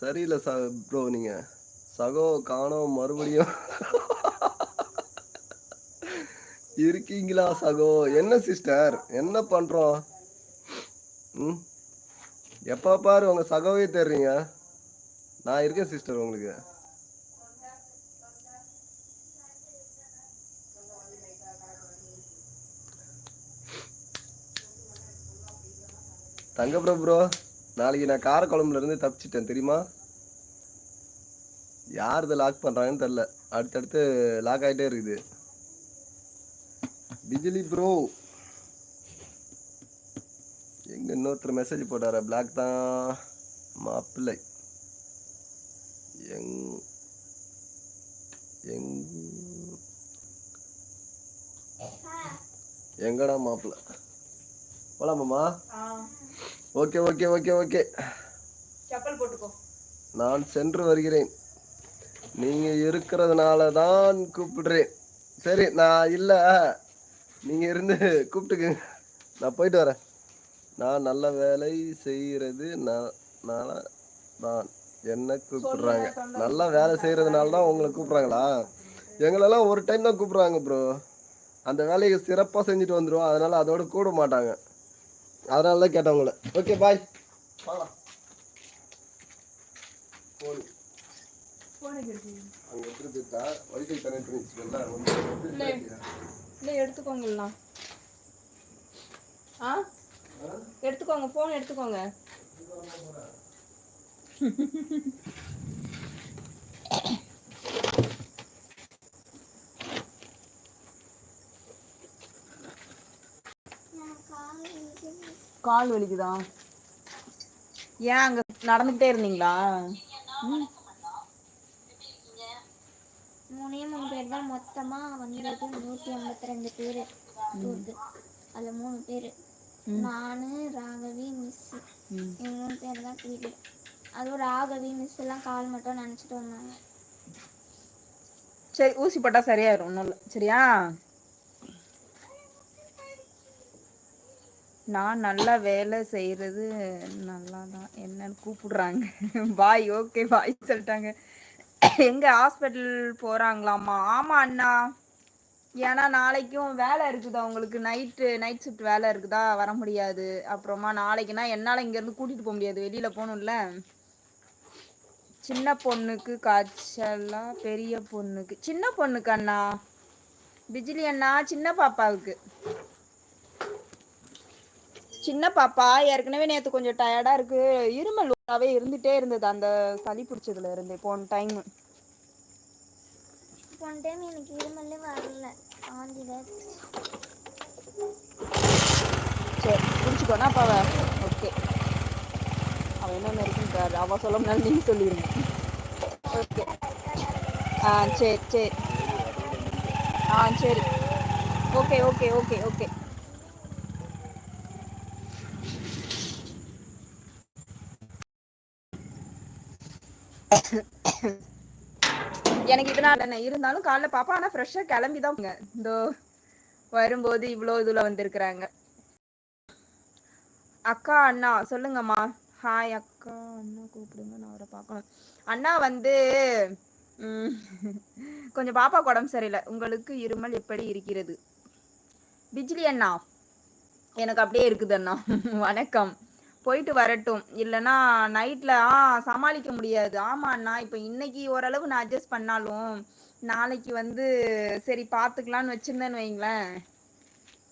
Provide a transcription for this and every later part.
சரியில்லை ச ப்ரோ நீங்க. சகோ காணோம் மறுபடியும் இருக்கீங்களா சகோ? என்ன சிஸ்டர் என்ன பண்றோம்? ம்? எப்போ பாரு உங்கள் சகோவே தெரிறீங்க நான் இருக்கேன் சிஸ்டர் உங்களுக்கு. தங்க ப்ரோ ப்ரோ நாளைக்கு நான் காரக்குழம்புல இருந்து தப்பிச்சிட்டேன் தெரியுமா? யார் இதை லாக் பண்ணுறாங்கன்னு தெரில அடுத்தடுத்து லாக் ஆயிட்டே இருக்குது. பிஜிலி ப்ரோ எங்கே இன்னொருத்தர் மெசேஜ் போட்டார? பிளாக் தான் மாப்பிள்ளை. எங் எங் எங்கடா மாப்பிள்ளை? போலாமாம்மா ஓகே ஓகே ஓகே ஓகே. நான் சென்று வருகிறேன். நீங்க இருக்கிறதுனால தான் கூப்பிடுறேன். சரி நான் இல்ல. நீங்க இருந்து கூப்பிட்டுக்குங்க. நான் போயிட்டு வரேன். நான் நல்ல வேலை செய்யறது நான் நான் தான் என்ன கூப்பிடுறாங்க? நல்லா வேலை செய்யறதுனால தான் உங்களை கூப்பிடுறாங்களா? எங்களெல்லாம் ஒரு டைம் தான் கூப்பிடுறாங்க ப்ரோ அந்த வேலையை சிறப்பாக செஞ்சுட்டு வந்துடுவோம் அதனால அதோட கூட மாட்டாங்க. அதனால தான் கேட்டேன் உங்களை. ஓகே பாய் பார்க்கலாம் ஃபோன் அங்கே எடுத்துட்டு போயிட்டா வைஃபை கனெக்ட் பண்ணி வச்சுக்கல வந்து இல்லை எடுத்துக்கோங்களா ஆ? எடுத்துக்கோங்க ஃபோன் எடுத்துக்கோங்க. கால் வலிக்குதா? ஏன் அங்க நடந்துகிட்டே இருந்தீங்களா? மூணே மூணு பேர் தான். மொத்தமா வந்தது நூத்தி ஐம்பத்தி ரெண்டு பேர் அதுல மூணு பேர். நானு ராகவி மிஸ். மூணு பேர் தான் வீடு அதுவும் ராகவி மிஸ் எல்லாம் கால் மட்டும் நினைச்சிட்டு வந்தாங்க. சரி ஊசி போட்டா சரியாயிரும். ஒன்றும் இல்லை. சரியா? நான் நல்லா வேலை செய்யறது நல்லா தான் என்னன்னு கூப்பிடுறாங்க. பாய் ஓகே பாய் சொல்லிட்டாங்க. எங்க ஹாஸ்பிட்டல் போறாங்களாமா ஆமா அண்ணா. ஏன்னா நாளைக்கும் வேலை இருக்குதா உங்களுக்கு? நைட்டு நைட் ஷிஃப்ட் வேலை இருக்குதா? வர முடியாது. அப்புறமா நாளைக்குனா என்னால் இங்கேருந்து கூட்டிகிட்டு போக முடியாது. வெளியில் போகணும்ல. சின்ன பொண்ணுக்கு காய்ச்சலா? பெரிய பொண்ணுக்கு. சின்ன பொண்ணுக்கு அண்ணா. பிஜிலி அண்ணா சின்ன பாப்பாவுக்கு. சின்ன பாப்பா ஏற்கனவே நேற்று கொஞ்சம் டயர்டாக இருக்கு. இருமல் ஊறாவே இருந்துட்டே இருந்தது. அந்த சளி பிடிச்சதுல இருந்து போன டைம் போன டைம் எனக்கு இருமல்லே வரல. சரி பிடிச்சிக்கோனா அப்பாவ ஓகே அவன் என்னென்ன இருக்குன்னு பாரு. அவ சொல்ல முடியாது நீங்க சொல்லிடுங்க ஓகே ஆ சரி சரி. ஆ சரி. ஓகே ஓகே ஓகே ஓகே எனக்கு இதனால என்ன இருந்தாலும் காலைல பாப்பா ஆனா ஃப்ரெஷ்ஷா கிளம்பி தான் போங்க. இதோ வரும்போது இவ்வளோ இதுல வந்திருக்கிறாங்க. அக்கா அண்ணா சொல்லுங்கம்மா. ஹாய் அக்கா அண்ணா கூப்பிடுங்க நான் அவரை பார்க்கணும். அண்ணா வந்து கொஞ்சம் பாப்பா உடம்பு சரியில்லை. உங்களுக்கு இருமல் எப்படி இருக்கிறது? பிஜ்லி அண்ணா. எனக்கு அப்படியே இருக்குது அண்ணா. வணக்கம். போயிட்டு வரட்டும். இல்லைன்னா நைட்டில் ஆ சமாளிக்க முடியாது. ஆமாண்ணா அண்ணா இப்போ இன்னைக்கு ஓரளவு நான் அட்ஜஸ்ட் பண்ணாலும் நாளைக்கு வந்து சரி பார்த்துக்கலான்னு வச்சுருந்தேன்னு வைங்களேன்.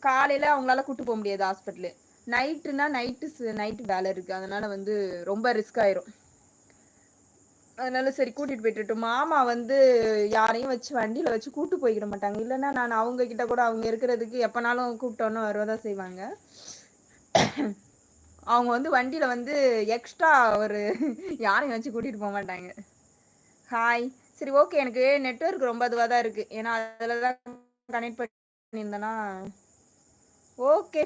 காலையில் அவங்களால கூட்டு போக முடியாது ஹாஸ்பிட்டலு நைட்டுனா நைட்டு நைட்டு வேலை இருக்குது அதனால வந்து ரொம்ப ரிஸ்க் ஆயிரும். அதனால சரி கூட்டிட்டு போயிட்டு மாமா வந்து யாரையும் வச்சு வண்டியில வச்சு கூட்டு போய்க்கிட மாட்டாங்க. இல்லைன்னா நான் அவங்க கிட்ட கூட அவங்க இருக்கிறதுக்கு எப்பனாலும் கூப்பிட்டோன்னு வருவதா செய்வாங்க. அவங்க வந்து வண்டியில் வந்து எக்ஸ்ட்ரா ஒரு யாரையும் வச்சு கூட்டிகிட்டு போக மாட்டாங்க. ஹாய் சரி ஓகே எனக்கு நெட்ஒர்க் ரொம்ப இதுவாக தான் இருக்குது ஏன்னா அதில் தான் கனெக்ட் பண்ணியிருந்தேன்னா ஓகே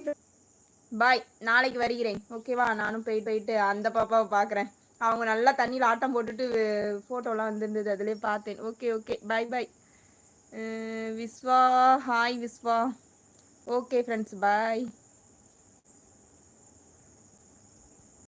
பாய் நாளைக்கு வருகிறேன். ஓகேவா நானும் போயிட்டு போயிட்டு அந்த பாப்பாவை பார்க்குறேன் அவங்க நல்லா தண்ணியில் ஆட்டம் போட்டுட்டு ஃபோட்டோலாம் வந்திருந்தது. அதிலே பார்த்தேன். Okay okay bye bye Vishwa. Hi Vishwa. Okay friends bye